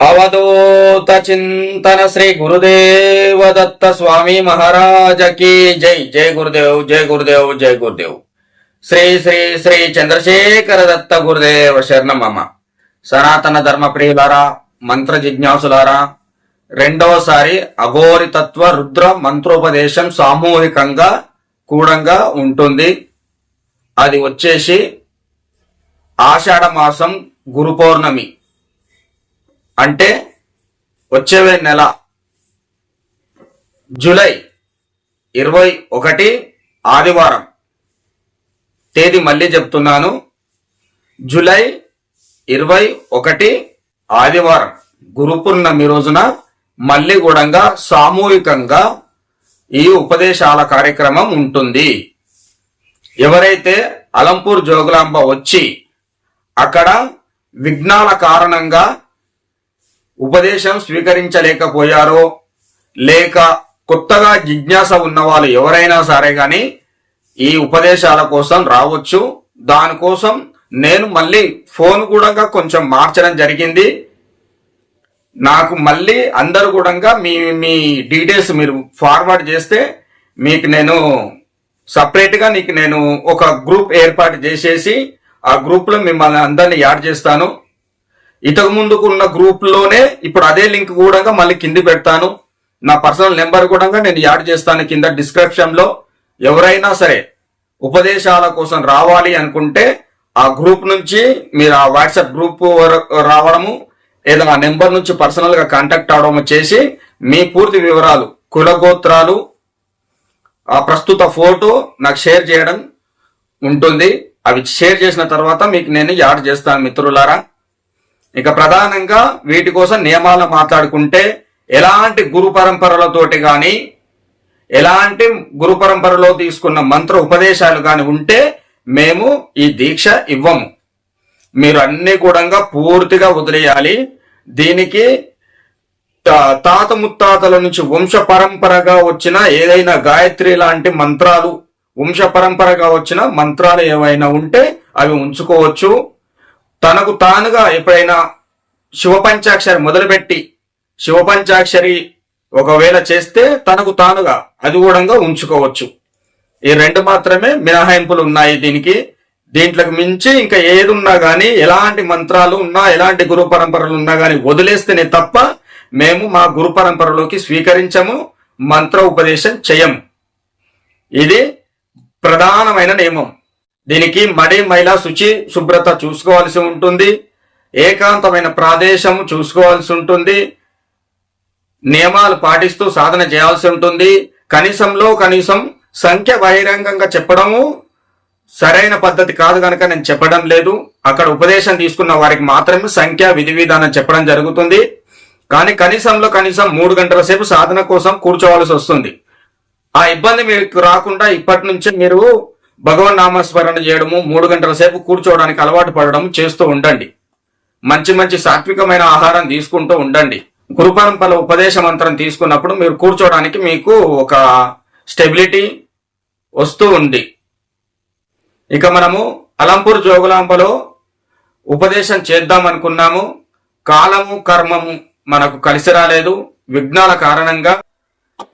అవధూత చింతన శ్రీ గురుదేవ దత్త స్వామి మహారాజకి జై. జై గురుదేవ్ జై గురుదేవ్ జై గురుదేవ్. శ్రీ శ్రీ శ్రీ చంద్రశేఖర దత్త గురుదేవ శరణమమ్మ. సనాతన ధర్మ ప్రియులారా మంత్ర జిజ్ఞాసులారా రెండవసారి అఘోరి తత్వ రుద్ర మంత్రోపదేశం సామూహికంగా కూడంగా ఉంటుంది. అది వచ్చేసి ఆషాఢ మాసం గురు పౌర్ణమి. అంటే వచ్చే నెల జూలై ఇరవై ఒకటి ఆదివారం. తేదీ మళ్ళీ చెప్తున్నాను. జూలై ఇరవై ఒకటి ఆదివారం. గురు పూర్ణమి రోజున మల్లిగూడంగా సామూహికంగా ఈ ఉపదేశాల కార్యక్రమం ఉంటుంది. ఎవరైతే అలంపూర్ జోగులాంబ వచ్చి అక్కడ విఘ్నాల కారణంగా ఉపదేశం స్వీకరించలేకపోయారో లేక కొత్తగా జిజ్ఞాస ఉన్న వాళ్ళు ఎవరైనా సరే కానీ ఈ ఉపదేశాల కోసం రావచ్చు. దానికోసం నేను మళ్ళీ ఫోన్ కూడా కొంచెం మార్చడం జరిగింది. నాకు మళ్ళీ అందరు కూడా మీ మీ డీటెయిల్స్ మీరు ఫార్వర్డ్ చేస్తే మీకు నేను సపరేట్గా నీకు నేను ఒక గ్రూప్ ఏర్పాటు చేసేసి ఆ గ్రూప్లో మిమ్మల్ని అందరిని యాడ్ చేస్తాను. ఇంతకు ముందుకు ఉన్న గ్రూప్లోనే ఇప్పుడు అదే లింక్ కూడా మళ్ళీ కింది పెడతాను. నా పర్సనల్ నెంబర్ కూడా నేను యాడ్ చేస్తాను కింద డిస్క్రిప్షన్లో. ఎవరైనా సరే ఉపదేశాల కోసం రావాలి అనుకుంటే ఆ గ్రూప్ నుంచి మీరు ఆ వాట్సాప్ గ్రూప్ రావడము లేదా ఆ నెంబర్ నుంచి పర్సనల్గా కాంటాక్ట్ అవడము చేసి మీ పూర్తి వివరాలు కులగోత్రాలు ఆ ప్రస్తుత ఫోటో నాకు షేర్ చేయడం ఉంటుంది. అవి షేర్ చేసిన తర్వాత మీకు నేను యాడ్ చేస్తాను మిత్రులారా. ఇక ప్రధానంగా వీటి కోసం నియమాలను మాట్లాడుకుంటే ఎలాంటి గురు పరంపరలతోటి కానీ ఎలాంటి గురు పరంపరలో తీసుకున్న మంత్ర ఉపదేశాలు కానీ ఉంటే మేము ఈ దీక్ష ఇవ్వము. మీరు అన్ని కూడా పూర్తిగా వదిలేయాలి. దీనికి తా- తాత ముత్తాతల నుంచి వంశ పరంపరగా వచ్చిన ఏదైనా గాయత్రి లాంటి మంత్రాలు వంశ పరంపరగా వచ్చిన మంత్రాలు ఏవైనా ఉంటే అవి ఉంచుకోవచ్చు. తనకు తానుగా ఎప్పుడైనా శివపంచాక్షరి మొదలుపెట్టి శివపంచాక్షరి ఒకవేళ చేస్తే తనకు తానుగా అది కూడా ఉంచుకోవచ్చు. ఈ రెండు మాత్రమే మినహాయింపులు ఉన్నాయి దీనికి. దీంట్లోకి మించి ఇంకా ఏది ఉన్నా ఎలాంటి మంత్రాలు ఉన్నా ఎలాంటి గురు పరంపరలు ఉన్నా కానీ వదిలేస్తేనే తప్ప మేము మా గురు పరంపరలోకి స్వీకరించము మంత్ర ఉపదేశం చేయము ఇది ప్రధానమైన నియమం. దీనికి మడి మైల శుచి శుభ్రత చూసుకోవాల్సి ఉంటుంది. ఏకాంతమైన ప్రదేశం చూసుకోవాల్సి ఉంటుంది. నియమాలు పాటిస్తూ సాధన చేయాల్సి ఉంటుంది. కనీసంలో కనీసం సంఖ్య బహిరంగంగా చెప్పడము సరైన పద్ధతి కాదు కనుక నేను చెప్పడం లేదు. అక్కడ ఉపదేశం తీసుకున్న వారికి మాత్రమే సంఖ్య విధి విధానం చెప్పడం జరుగుతుంది. కానీ కనీసంలో కనీసం మూడు గంటల సేపు సాధన కోసం కూర్చోవాల్సి వస్తుంది. ఆ ఇబ్బంది మీకు రాకుండా ఇప్పటి నుంచే మీరు భగవన్ నామస్మరణ చేయడము మూడు గంటల సేపు కూర్చోవడానికి అలవాటు పడడం చేస్తూ ఉండండి. మంచి మంచి సాత్వికమైన ఆహారం తీసుకుంటూ ఉండండి. గురు ఉపదేశ మంత్రం తీసుకున్నప్పుడు మీరు కూర్చోవడానికి మీకు ఒక స్టెబిలిటీ వస్తూ ఉంది. ఇక మనము అలంపూర్ జోగులాంబలో ఉపదేశం చేద్దాం అనుకున్నాము. కాలము కర్మము మనకు కలిసి రాలేదు. విఘ్నాల కారణంగా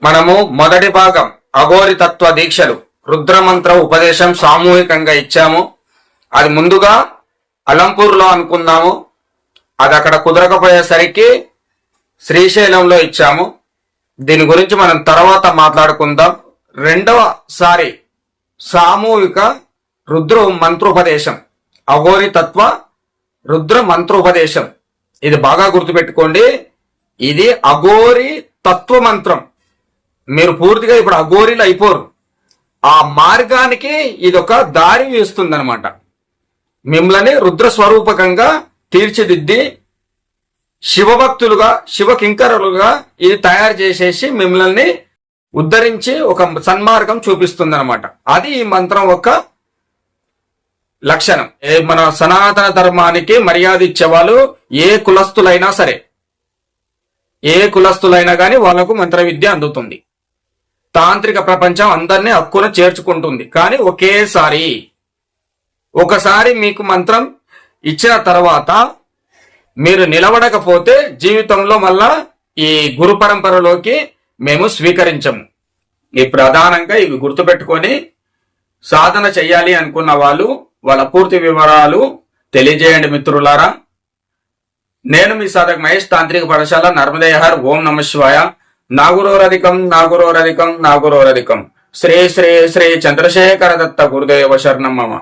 మనము మొదటి భాగం అఘోరి తత్వ దీక్షలు రుద్రమంత్ర ఉపదేశం సామూహికంగా ఇచ్చాము. అది ముందుగా అలంపూర్లో అనుకున్నాము అది అక్కడ కుదరకపోయేసరికి శ్రీశైలంలో ఇచ్చాము. దీని గురించి మనం తర్వాత మాట్లాడుకుందాం. రెండవసారి సామూహిక రుద్ర మంత్రోపదేశం. అఘోరి తత్వ రుద్ర మంత్రోపదేశం. ఇది బాగా గుర్తుపెట్టుకోండి. ఇది అఘోరి తత్వ మంత్రం మీరు పూర్తిగా ఇప్పుడు అఘోరీలు అయిపోరు. ఆ మార్గానికి ఇది ఒక దారి వేస్తుంది అనమాట మిమ్మల్ని రుద్ర స్వరూపకంగా తీర్చిదిద్ది శివభక్తులుగా శివ కింకరులుగా ఇది తయారు చేసేసి మిమ్మల్ని ఉద్ధరించి ఒక సన్మార్గం చూపిస్తుంది అనమాట అది ఈ మంత్రం యొక్క లక్షణం. ఏ మన సనాతన ధర్మానికి మర్యాద ఇచ్చేవాళ్ళు ఏ కులస్తులైనా సరే ఏ కులస్తులైనా కానీ వాళ్ళకు మంత్ర విద్య అందుతుంది. తాంత్రిక ప్రపంచం అందరినీ హక్కున చేర్చుకుంటుంది. కానీ ఒకేసారి ఒకసారి మీకు మంత్రం ఇచ్చిన తర్వాత మీరు నిలబడకపోతే జీవితంలో మళ్ళా ఈ గురు పరంపరలోకి మేము స్వీకరించము. ఈ ప్రధానంగా ఇవి గుర్తుపెట్టుకొని సాధన చేయాలి అనుకున్న వాళ్ళు వాళ్ళ పూర్తి వివరాలు తెలియజేయండి మిత్రులారా. నేను మీ సాధక మహేష్ తాంత్రిక పాఠశాల నర్మదేహర్ ఓం నమ శివాయ. నాగురోరధికం నాగురోరధికం నాగురోరధికం. శ్రీ శ్రీ శ్రీ చంద్రశేఖర దత్త గురుదేవ శరణం మమ.